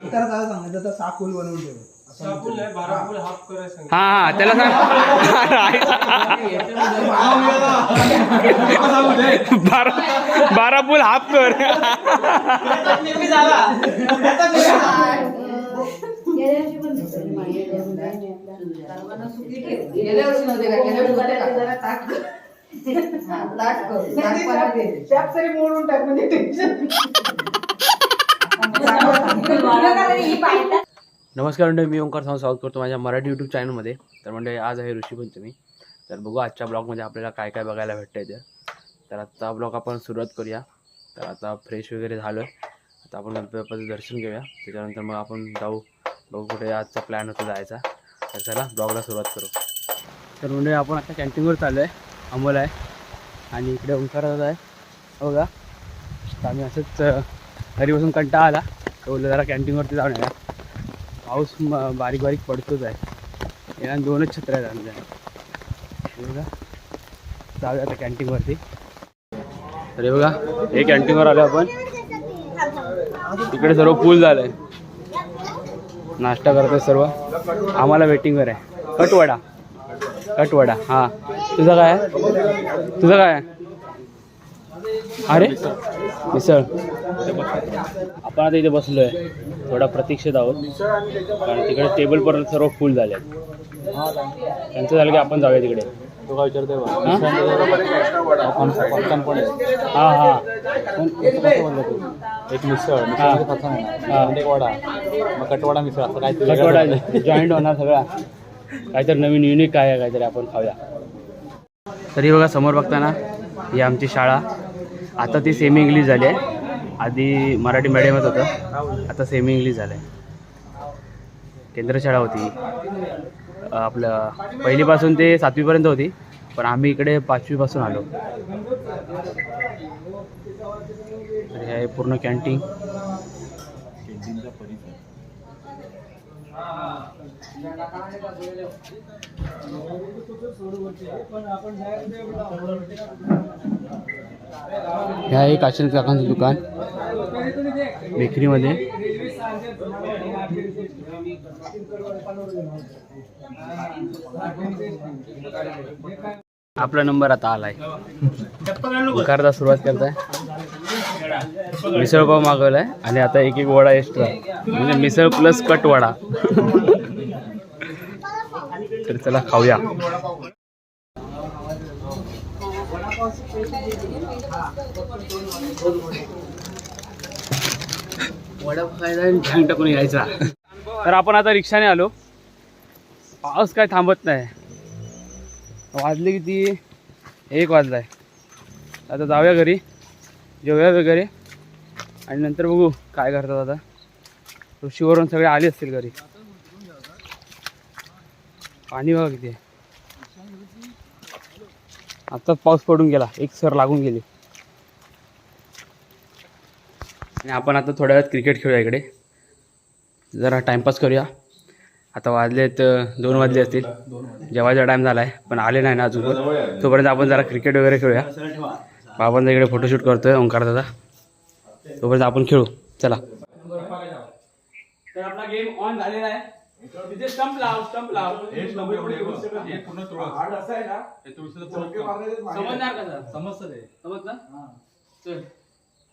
तर काय सांगायचं तर बनवून ठेव असं बारापूल हाफ सांगितलं. हा हा त्याला सांग बारा बारा पूल हाफ कर गेल्या वर्षी नव्हते का गेल्या वर्षी होते का? जरा ताक कर. हा, ताक कर. ताक परत दे. त्यात तरी मोडून टाक म्हणजे टेन्शन नमस्कार म्हणजे मी ओंकार सांग स्वागत करतो माझ्या मराठी यूट्यूब चॅनलमध्ये तर म्हणजे आज आहे ऋषीपंचमी तर बघू आजच्या ब्लॉगमध्ये आपल्याला काय काय बघायला भेटतं आहे ते. तर आता ब्लॉग आपण सुरुवात करूया. तर आता फ्रेश वगैरे झालो आहे आता आपण गणपती बाप्पाचं दर्शन घेऊया. त्याच्यानंतर मग आपण जाऊ. बघू कुठे आजचा प्लॅन होता जायचा. तर चला ब्लॉगला सुरुवात करू. तर म्हणजे आपण आता कॅन्टीनवर चाललो आहे अमोल आहे. आणि इकडे ओंकार आहे. हो का आम्ही असंच घरी बसून कंटाळा आला. तर बोललं जरा कॅन्टीनवरती जाऊन येऊया. पाऊस बारीक बारीक पडतोच आहे. या दोनच छत्र आहेत आमच्या जाऊया आता कॅन्टीनवरती अरे बघा हे कॅन्टीनवर आलो आपण. इकडे सर्व फुल झालं आहे नाश्ता करतोय सर्व. आम्हाला वेटिंगवर आहे. कटवडा. कटवडा हां. तुझं काय आहे? तुझं काय अरे? मिसळ. आपण आता इथे बसलो आहे थोडा प्रतीक्षेत आहोत. कारण तिकडे टेबल पर सर्व फुल झाले त्यांचं झालं की आपण जाऊया तिकडे. तो काय विचारतोय. हां पण. हां हां. पण? एक मिसळ एक वडा मग कटवडा मिसळ असं काहीतरी कटवडा वेगळं जॉईंट होणार सगळा. काहीतरी नवीन युनिक काय आहे काहीतरी आपण खाऊया. तरी बघा समोर बघताना ही आमची शाळा. आता ती सेमी इंग्लिश झाली आहे. आधी मराठी मीडियमच होतं. आता सेमी इंग्लिश झालं आहे केंद्र शाळा होती. आपलं पहिलीपासून ते सातवीपर्यंत होती. पण आम्ही इकडे पाचवीपासून आलो. हे आहे पूर्ण कॅन्टीन ह्या आहे काशीनाथ काकांचं दुकान. बेकरीमध्ये. आपला नंबर आता आलाय. करता सुरुवात करताय. मिसळ पाव मागवलाय. आणि आता एक एक वडा एक्स्ट्रा म्हणजे मिसळ प्लस कट वडा. तर चला खाऊया. वडा खायला आणि टाकून यायचा. तर आपण आता रिक्षाने आलो. पाऊस काय थांबत नाही. वाजले किती? एक वाजला आहे आता जाऊया घरी. जेवूया वगैरे. आणि नंतर बघू काय करतात आता. ऋषीवरून सगळे आले असतील घरी. पाणी बघा किती आत्ताच पाऊस पडून गेला. एक सर लागून गेली. आणि आपण आता थोड्या वेळात क्रिकेट खेळूया इकडे. जरा टाईमपास करूया. आता वाजलेत दोन वाजले असतील. जेवायचा टाईम झाला आहे पण आले नाही ना अजून. पण. तोपर्यंत आपण जरा क्रिकेट वगैरे खेळूया. बाबांचा इकडे फोटोशूट करतोय ओंकार दादा. तोपर्यंत आपण खेळू. चला. तर आपला गेम ऑन झालेला आहे. तिथे स्टंप लाव स्टंप लाव. समजणार का समजतं ते. समजलं?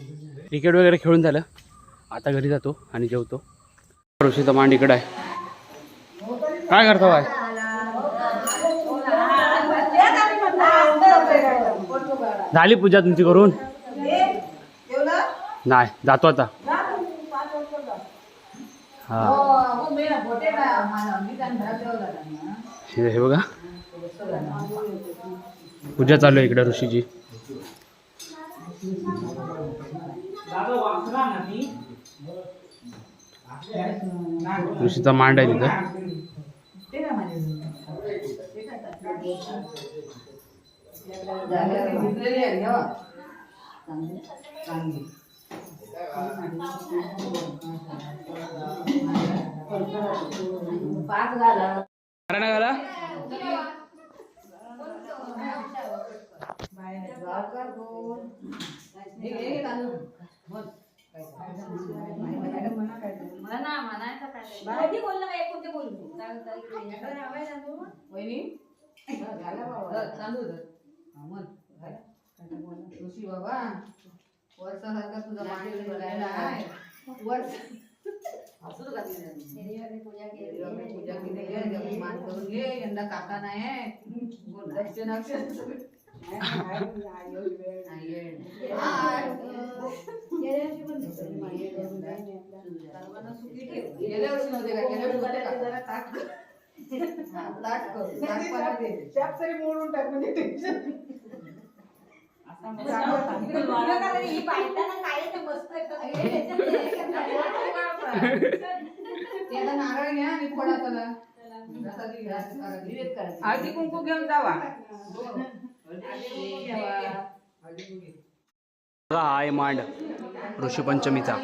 क्रिकेट वगैरे खेळून झालं. आता घरी जातो आणि जेवतो. ऋषीचा मांड इकडं आहे. काय करतो बाय झाली पूजा तुमची करून? नाही जातो आता. हा हे बघा. पूजा चालू आहे इकडं ऋषीची. ऋषीचा मांड आहे तिथं. ते काय माझे ते काय अरे ना घाला गावकर बोल. हे. बोल. म्हणा, म्हणायचं काय? वहिनी? हा, म्हण. घाला. ऋषी बाबा वर्षासारखा तुझा मांडी भरायला आहे वर्ष हसू का तिने? देवाने पूजा देवाने मान करून घे यंदा काका नाही आहे. बोल, दक्षिणा अक्षर सर्वांना सुखी ठेव. गेल्या वर्षी नव्हते का? गेल्या वर्षी होते का? हा, ताट कर. ताट परत दे. शाप तरी मोडून टाक म्हणजे टेन्शन ते आता नारळ घ्या आणि फोडा त्याला. जसा ती घ्या, तसा घ्या. हळदी कुंकू घेऊन जावा हो. हळदी कुंकू घ्यावा. हळदी कुंकू घे. बघा हा आहे मांड ऋषीपंचमीचा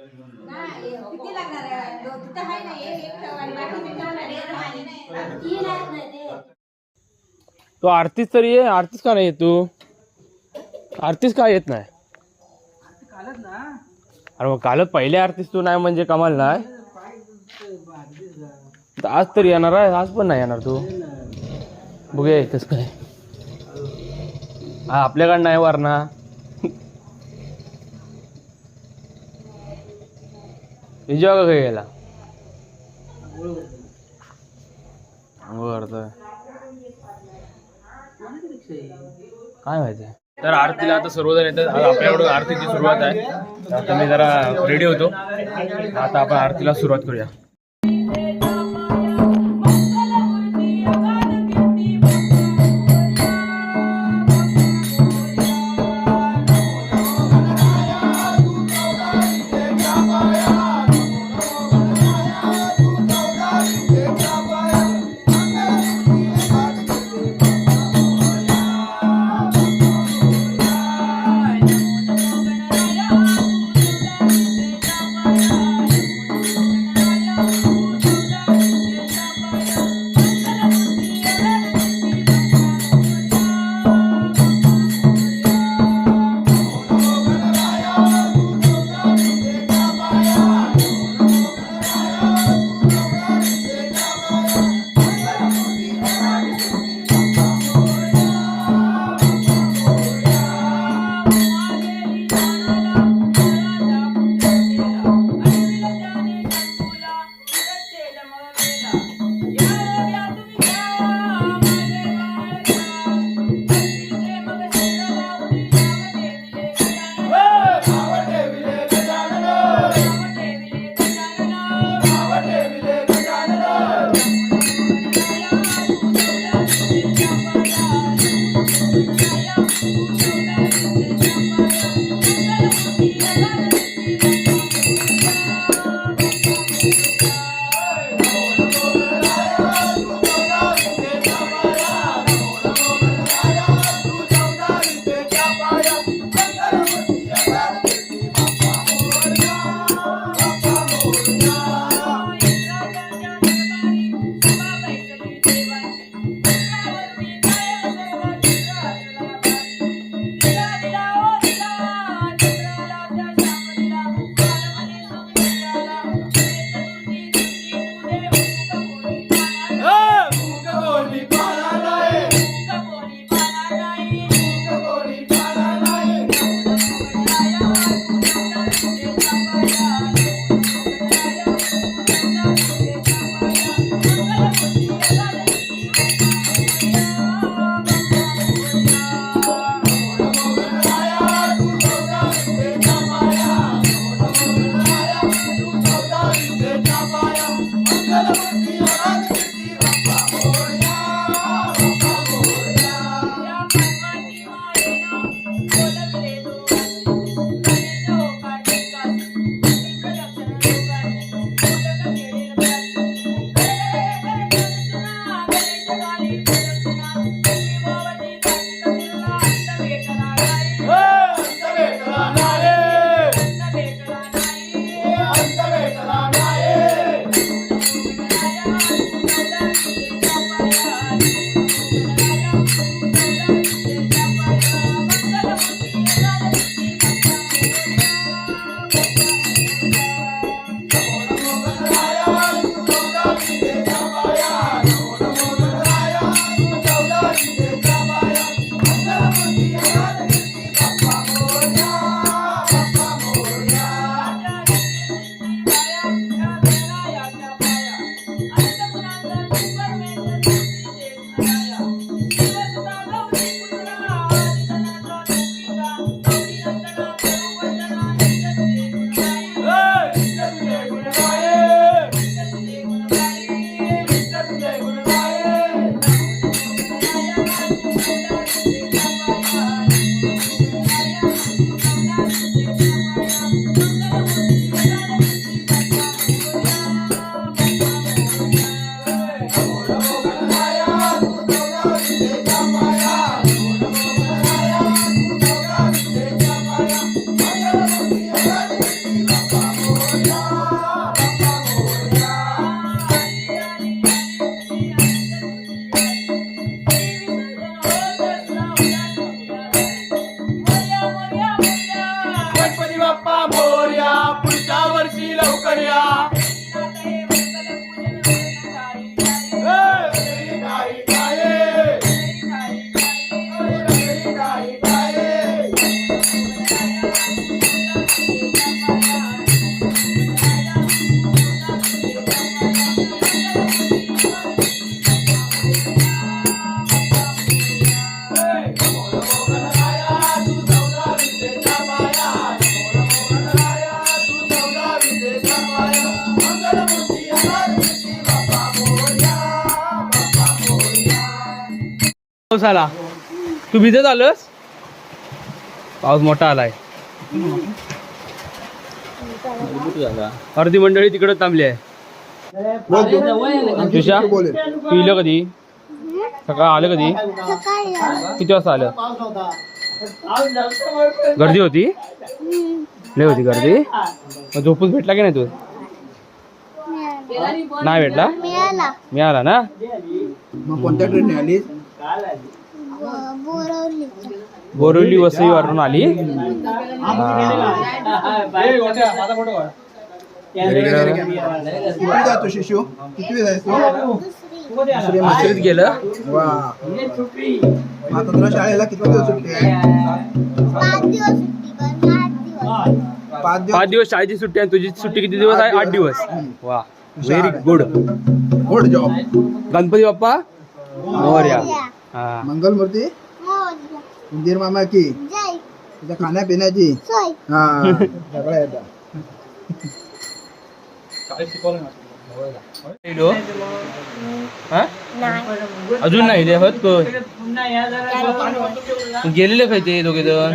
किती लागणार आहे तिथं आहे ना एक एक ठेव आणि बाकी मी ठेवणार आहे. तो आरतीच तरी आहे आरतीच का नाही येत तू? आरतीच का येत नाही? अरे मग कालच पहिले आरतीच तू नाही म्हणजे कमाल नाही? तर आज तरी येणार आहे आज पण नाही येणार तू. बघूया येतच काय. हा आपल्याकडं नाही वारणा विजय का काय गेला करतोय काय माहिती? तर आरतीला आता सर्वजण येतात. आज आपल्याकडून आरतीची सुरुवात आहे. आता मी जरा रेडी होतो. आता आपण आरतीला सुरुवात करूया. पाऊस आला तू भिजत आलोस? पाऊस मोठा आलाय. अर्धी मंडळी तिकडे थांबली आहे. तुषा तू इलं कधी? सकाळ आलं कधी? किती वाजता आलं? गर्दी होती? लय होती गर्दी. मग झोपून भेटला की नाही तू? नाही भेटला? मिळाला. ना? कोणत्या ट्रेनने आली बोरवली बोरिवली वसईवरून आली. किती जातो शिशू? किती जायचो? दुसरी मस्जिदीत गेलं. वा. मग आता तुला शाळेला किती दिवस सुट्टी आहे? पाच दिवस सुट्टी पण आठ दिवस पाच दिवस. पाच दिवस शाळेची सुट्टी आहे तुझी सुट्टी किती दिवस आहे? आठ दिवस. वा. Very good good job Ganpati Bappa Morya. हा. मंगलमूर्ती? मोरया. उंदीर मामा की? जय. तुझ्या खाण्यापिण्याची? हा. सगळं येतं? हा? अजून नाही इले होत कोण? गेलेले काय ते दोघे जण?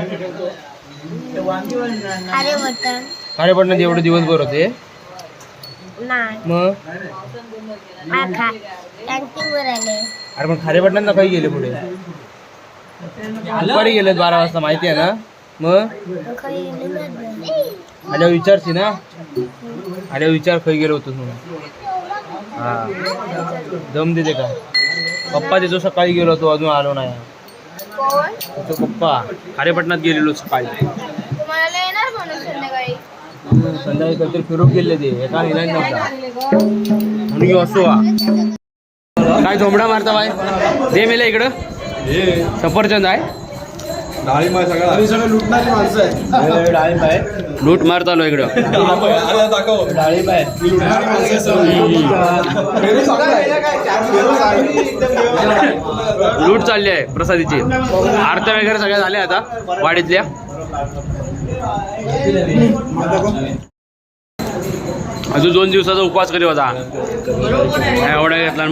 अरे बटन एवढे दिवसभर होते. नाही. मग? आखा. टँकिंगवर आले. अरे पण खारे पडण्यात काही गेले पुढे. दुपारी गेलेत बारा वाजता माहिती आहे ना? मग? गेली नाही. आल्यावर विचारशी ना? आल्यावर विचार खै गेलो होतोस म्हणून हा. दम देते का? पप्पा देतो सकाळी गेलो होतो अजून आलो नाही. कोण? तो पप्पा खारेपटणात गेलेलो सकाळी. तुम्हाला येणार म्हणून संध्याकाळी? संध्याकाळी काहीतरी फिरून गेले ते. एका नव्हता. म्हणून की असो हा. काय झोमडा मारता बाय? दे मेले इकडं. सफरचंद आहे. लूट मारत आलो इकडं. लूट चालली आहे प्रसादीची. आरत्या वगैरे सगळ्या झाल्या आता वाडीतल्या. अजून दोन दिवसाचा उपवास करी होता? एवढा घेतला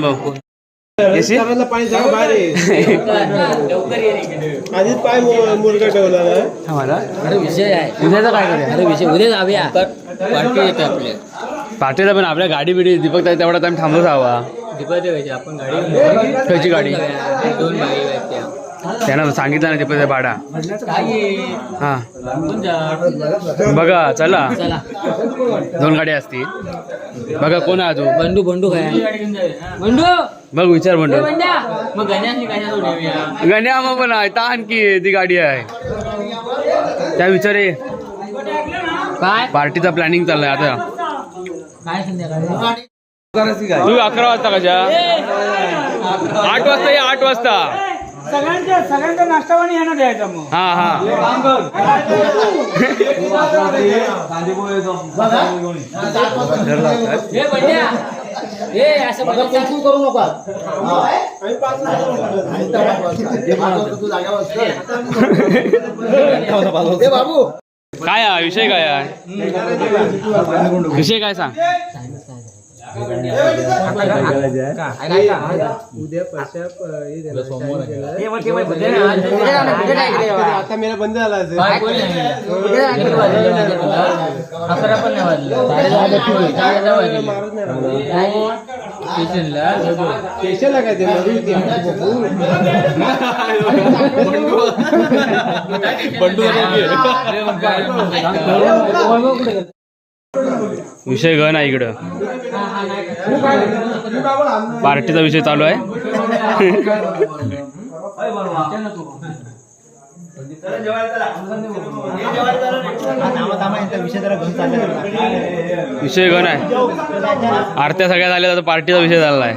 अरे विषय आहे. उद्याचं काय करूया? अरे विषय उद्या जाऊया. पार्टी येते आपल्या पाठीला पण आपल्या गाडी बिडी दीपक ताई तेवढा टाइम थांबूच हवा. व्हायची आपण गाडी खयची गाडी. दोन आहेत त्या. त्यानं सांगितलं ना दीपक ताई भाडा हा. बघा चला. दोन गाड्या असतील. बघा कोण आहे तू बंडू बंडू काय? बंडू? बघ विचार नेऊया गण्या मग पण आहे. ता आणखी ती गाडी आहे. त्या विचारे काय? पार्टीचा प्लॅनिंग चाललाय आता. तू अकरा वाजता कशा आठ वाजता ये आठ वाजता. सगळ्यांच्या सगळ्यांचा नाश्ता पाणी यांना द्यायचा मग. हा हा. हे बंड्या. हे असं करू नका. बाबू काय आहे विषय काय आहे विषय काय सांग? आता मेरा बंद झाला स्टेशनला स्पेशल काय ते विषय गण आहे इकडं. पार्टीचा विषय चालू आहे. विषय गण आहे आरत्या सगळ्या झाल्या तर पार्टीचा विषय झाला आहे.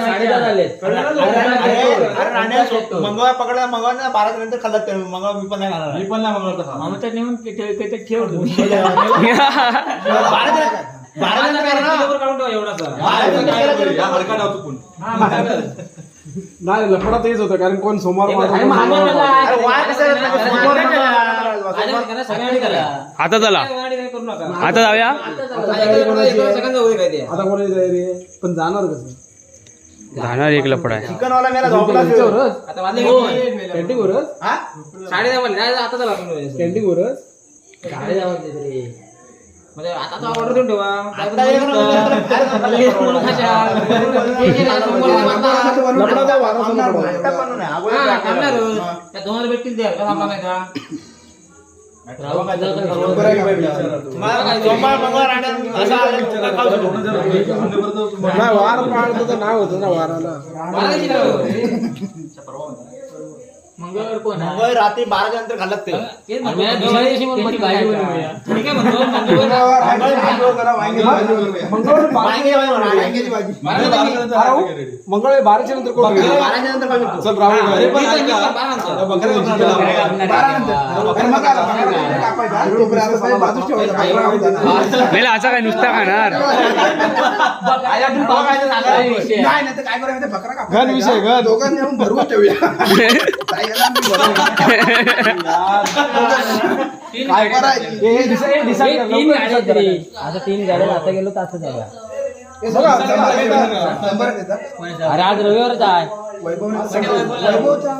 साडेदहा झाले. मंगळवार पकडला मंगळवार बारा नंतर खाल्ला मंगळवार मी पण नाही खाणार. मी पण नाही मंगळवार मामा तर नेऊन ठेव. ठेव- ठेव बारा बारा नाही लफडा तेच होतं कारण कोण सोमवार आता चला आता जाऊया आता कोणाची तयारी आहे पण जाणार कसं जाणार एक लफडा आहे चिकनवाला मेला झोपला आता वाजले किती? कॅन्टीन वरच साडे. कॅन्टीन वरच साडे दहा वाजले तरी. म्हणजे आता तो ऑर्डर देऊन ठेवा. नाही, वारा. हा, दोन हजार भेटतील द्या नाही. का पाळतो तर नाव होतं ना वाराला? मंगळवार कोण आहे? रात्री बाराच्या नंतर घालत ते. तेच म्हणतो, मंगळवारी दिवशी पण मटण खायचं. मी काय म्हणतो, मंगळवार- मंगळवारी. मंगळवारी बाराच्या नंतर कोण? बाराच्या नंतर? चल राहुल अरे पण. मी बारा आणतो. असं काय नुसता खाणार? नाही काय कापायचा. घन विषय घन. दोघांनी भरवून ठेवूया. काय करायचं? हे- हे हे हे. तीन गाड्या. आता तीन गाड्या आता गेलो तर हे बघा, शंभर. शंभर येतात. अरे आज रविवारच आहे वैभवचा.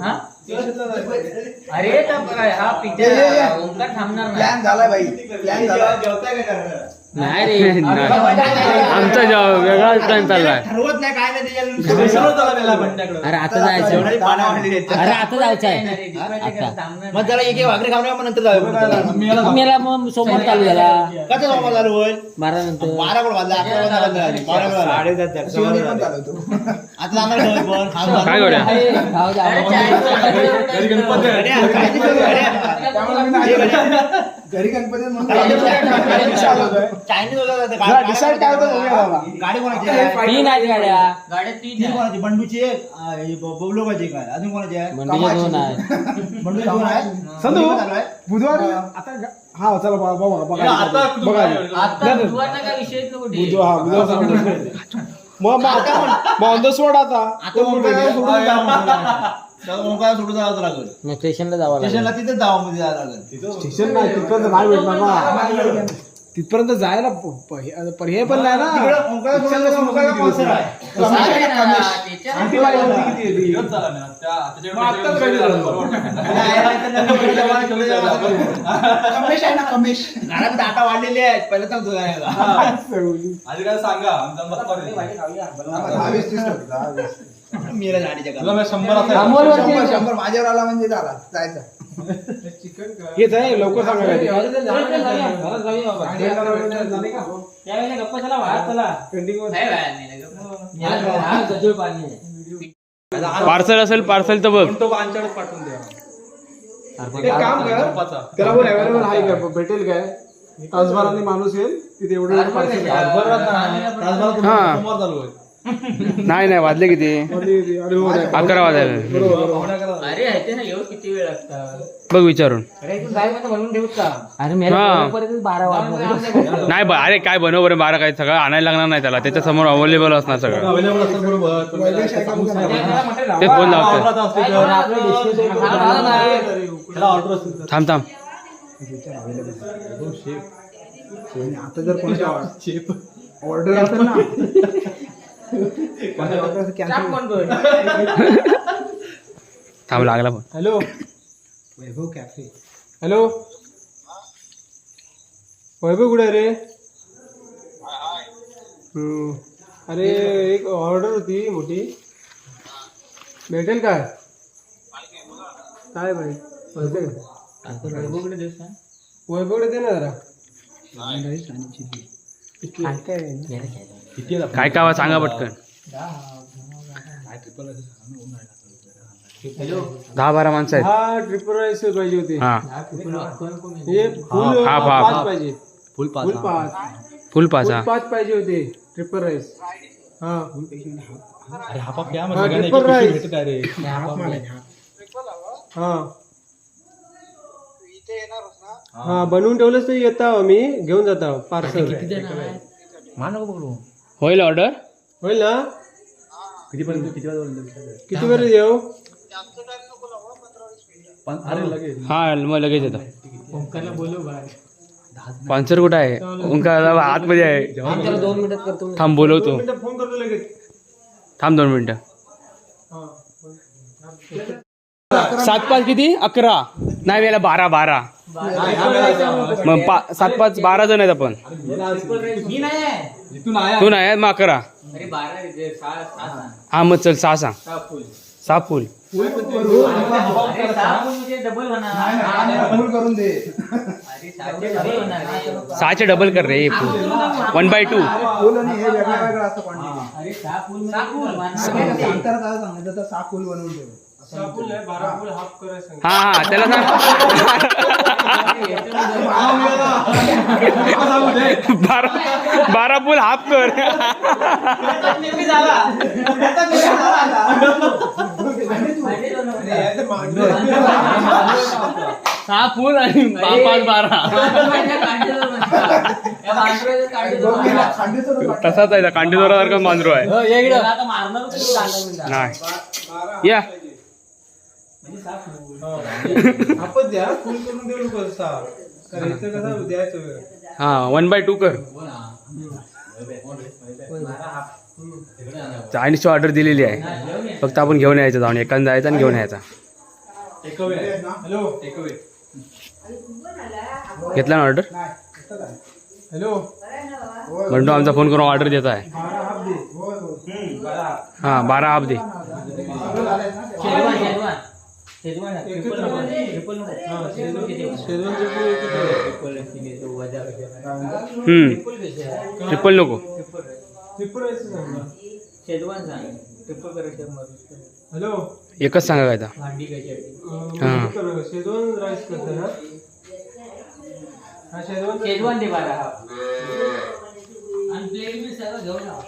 हा. अरे हा ये, ये, ये. ओंकार थांबणार प्लॅन झालाय भाई प्लॅन झाला नाही रे. आमचा जेव्हा वेगळाच प्लॅन चाललाय ठरवत नाही काय नाही त्याच्या अरे आता जायचं. अरे आता जायचं आहे. मग जरा एक खाऊन नंतर मेला मग सोमवार चालू झाला. कसं जाऊ मला होईल? बारा नंतर. बारा कोण वाजले अकरा वाजले बारा आता जाणार घरी पण. काय करूया. गड्या, गड्या. घरी गणपती. चायनीज होतं ते जरा गाडी- decide काय होतं बघूया बाबा. गाडी कोणाची आहे? तीन आहेत गाड्या. तीन कोणाची? बंडूची एक. ही ब- बबलूबाची एक आहे. अजून कोणाची आहे? मंडीचे दोन आहेत. बंडूची दोन आहे संधू किती चालू आहे? बुधवारी आता ग- हा चला बघा बघा बघा. बघा. आता बुधवारचा काय विषयच नको ठेवू. बुधवार हा बुधवार. मग मग आता ऑन द स्पॉट आता. आता ओंकाराला सोडून जावं लागेल. त्याला ओंकाराला सोडून जावं लागेल. मग स्टेशनला जावं लागेल. स्टेशनला तिथेच जावं मध्ये जावं लागेल. स्टेशन नाही नाही भेटणार ना. तिथपर्यंत जायला हे- पर्याय पण नाही ना काय? कमेश घरात डाटा वाढलेले आहेत पहिलं तर. मेला गाडीच्या घरात. अमोलवरती शंभर शंभर माझ्यावर आला म्हणजे झाला जायचं हेच आहे लवकर सांगा काय ते. यावेळेला गप्पा चला बाहेर चला. Pending वर. नाही बाहेर नाही, गप्पा. या, हा, गजूळ पाणी आहे. पार्सल असेल पार्सल तर बघ. एक काम कर त्याला बोल अवेलेबल आहे का? भेटेल काय? तासभराने माणूस येईल तिथे एवढं कशाला? हा. नाही नाही वाजले किती हो. अकरा वाजायला बरोबर अरे ह्याचे ना येऊ किती वेळ लागतात बघ विचारून अरे बनवून का अरे हा. बारा वाजता नाही ब- अरे काय बनव बरं बारा काय सगळं आणायला लागणार नाही त्याला त्याच्यासमोर अवेलेबल असणार सगळं सांगा. ते फोन लावतो थांब थांब आता जर कोणाची ऑर्डर असेल ना थांब लागला पण hello Vaibhav cafe hello Vaibhav कुठे रे? हम्म. अरे एक ऑर्डर होती मोठी. भेटेल काय? काय भाई? भेटेल वैभवकडे दे ना जरा? काय काय सांगा पटकन. दहा बारा माणसं आहेत. हा ट्रिपल राईस पाहिजे होती. हा. हे फुल. पाच पाहिजे. फुल पाच फुल पाच. फुल हा. पाच पाहिजे होते. ट्रिपल राईस हा. हा, ट्रिपल राईस हा हा. बनवून ठेवलंच तर येता मी. घेऊन जाता पार्सल मान नको होईल ऑर्डर होईल ना? कितीपर्यंत किती वाजता किती वेळ येऊ अरे लगेच. हा मग लगेच येतो. ओंकारला बोलू बाय स्पॉन्सर कुठं आहे? ओंकार आतमध्ये आहे. त्याला दोन मिनिटात करतो थांब बोलवतो फोन करतो लगेच. थांब दोन मिनिटं. सात पाच किती? अकरा. नाही याला बारा बारा. मग पा सात पाच बारा जण आहेत आपण. तू नाही आहे, मग अकरा. हा मग चल सहा सांग. सहा फुल. फुल. फुल म्हणजे डबल होणार. फुल करून दे. अरे सहाचे डबल रे. कर रे वन बाय टू फुल हे सहा फुल हा. हा त्याला सांग. बारा बारा फुल हाफ कर. सहा फुल आणि पाच बारा. तसाच आहे कांडी दोरासारखा मांजरो आहे. नाही. या. आपण द्या फुल करून देऊ नको सहा कारण इथं कसं द्यायचं हा वन बाय टू कर. चायनीजची ऑर्डर दिलेली आहे. फक्त आपण घेऊन यायचं जाऊन. एकान जायचं आणि घेऊन यायचा. घेतला ना ऑर्डर हॅलो म्हणतो आमचा फोन करून ऑर्डर देत आहे. बारा हाफ दे. हा हम्म ट्रिपल नको ट्रिपल राईस सांगा हॅलो एकच सांगा काय आता हा. हे शेजवान राईस करते ना हा शेजवान शेजवान दे बारा आणि प्लेट बी सगळं घेऊन या.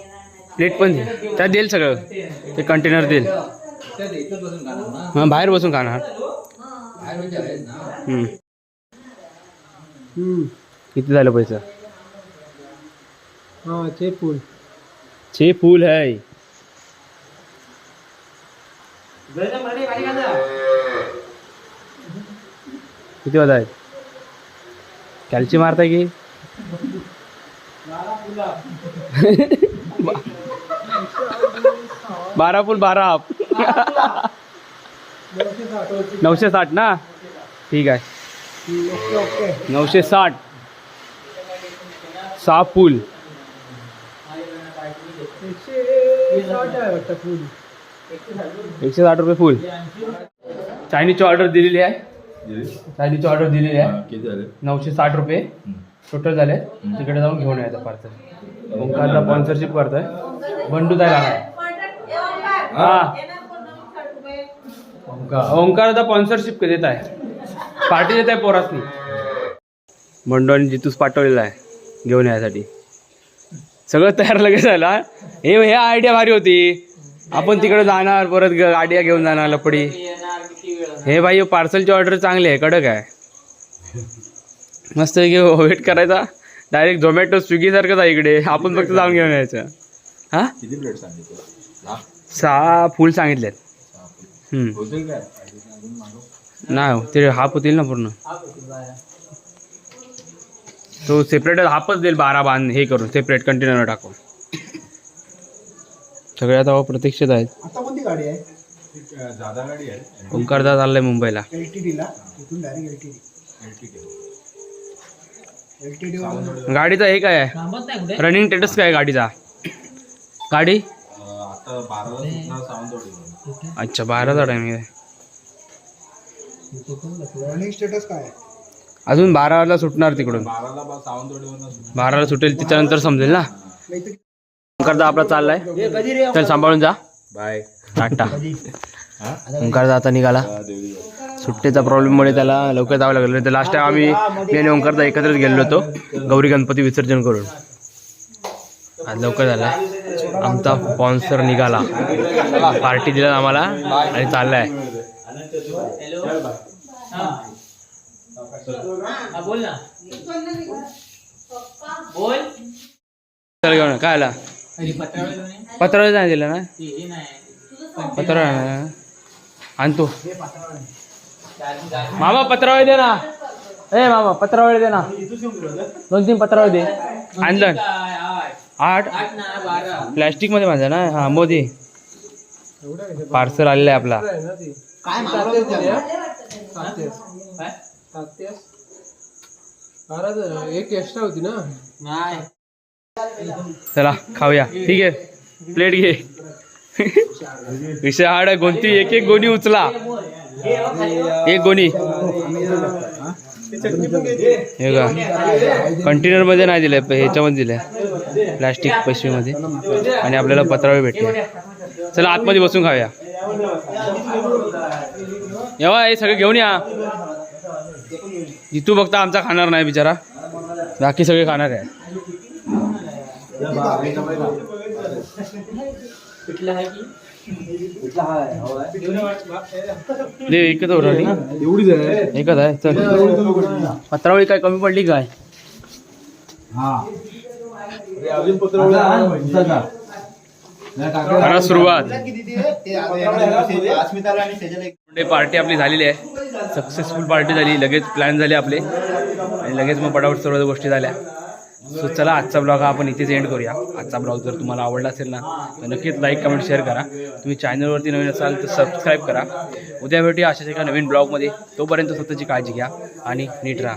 प्लेट पण दे त्यात देईल सगळं ते कंटेनर देईल हा? बाहेर बसून खाणार. किती झालं पैसा? हा चे फुल. छे फूल है किती वाजता आहेत? कॅल्ची मारताय की? बारा फुल बारा आप नऊशे साठ ना? ठीक आहे. नऊशे साठ. सहा फुल एकशे साठ रुपये फुल. चायनीजची ऑर्डर दिलेली आहे. चायनीजची ऑर्डर दिलेली आहे. नऊशे साठ रुपये. टोटल झाले. तिकडे जाऊन घेऊन यायचं पार्सल ओंकारला स्पॉन्सरशिप करतोय. बंडू आहे हा. ओंकार. आता स्पॉन्सरशिप देत आहे. पार्टी देत आहे पोरासनी. आणि जितूस पाठवलेला आहे घेऊन यायसाठी सगळं तयार लगेच झाला हे? हे आयडिया भारी होती. आपण तिकडे जाणार परत ग- गाड्या घेऊन जाणार लपडी. येणार किती वेळ हे भाई पार्सलची ऑर्डर चांगली आहे कडक आहे. मस्त की वेट करायचा. डायरेक्ट झोमॅटो स्विगीसारखंच आहे इकडे. आपण फक्त जाऊन घेऊन यायचं. हा? सहा फुल सांगितलेत हम्म. होतील काय अजून मागव. नाही हो, ते हाफ होतील ना पूर्ण. तो सेपरेट हाफच देईल बारा बांध हे करून सेपरेट कंटेनर टाकून. सगळे आता प्रतीक्षेत आहेत. आता कोणती गाडी आहे? ओंकारदा चाललाय मुंबईला. गाडीचा हे काय आहे? रनिंग स्टेटस काय आहे गाडीचा? गाडी? अच्छा बाराचा टायमिंग आहे. रनिंग स्टेटस काय आहे? अजून बाराला सुटणार तिकडून. बाराला सुटेल त्याच्यानंतर समजेल ना. तर ओंकारदा आपला चाललाय. चल सांभाळून जा. बाय. टाटा. ओंकारदा आता निघाला. सुट्टीचा प्रॉब्लेममुळे त्याला लवकर जावं लागलं. तर लास्ट टाइम आम्ही मी आणि ओंकारदा एकत्रच गेलेलो होतो. गौरी गणपती विसर्जन करून. आज लवकर झाला. आमचा स्पॉन्सर निघाला. पार्टी दिला आम्हाला आणि चाललाय. हा. बोल ना. बोल. चल घेऊन काय आला? पत्रावळी नाही. दिलं ना? पत्रावळी. आणतो मामा पत्रावळी दे ना. ए मामा पत्रावळी दे ना. दोन तीन पत्रावळी दे. आणलं आठ? प्लॅस्टिकमध्ये माझा ना? हा मोदी. पार्सल आलेला आहे आपला. एक एक्स्ट्रा होती ना? नाही. चला खाऊया. ठीक आहे. प्लेट घे. विषय हाड गोंती एक एक गोणी उचला. एक गोणी. हे का कंटेनरमध्ये नाही दिलंय प- ह्याच्यामध्ये दिलंय. प्लास्टिक पिशवीमध्ये. आणि आपल्याला पत्रावळी भेटते चला आतमध्ये बसून खाऊया. येवा हे सगळे घेऊन या. जितू बघता आमचा खाणार नाही बिचारा. बाकी सगळे खाणार आहे? दे एकच उरली एवढीच आहे. एकच आहे चल. पत्रावळी काय कमी पडली काय? करा सुरुवात. पार्टी आपली झालेली आहे. सक्सेसफुल पार्टी झाली लगेच प्लॅन झाले आपले. आणि लगेच मग पटापट सर्व गोष्टी झाल्या. सो चला आजचा ब्लॉग हा आपण इथेच एंड करूया. आजचा ब्लॉग जर तुम्हाला आवडला असेल ना तर नक्कीच लाईक कमेंट शेअर करा. तुम्ही चॅनलवरती नवीन असाल तर सबस्क्राईब करा. उद्या भेटूया अशाच एका नवीन ब्लॉगमध्ये तोपर्यंत स्वतःची काळजी घ्या आणि नीट राहा.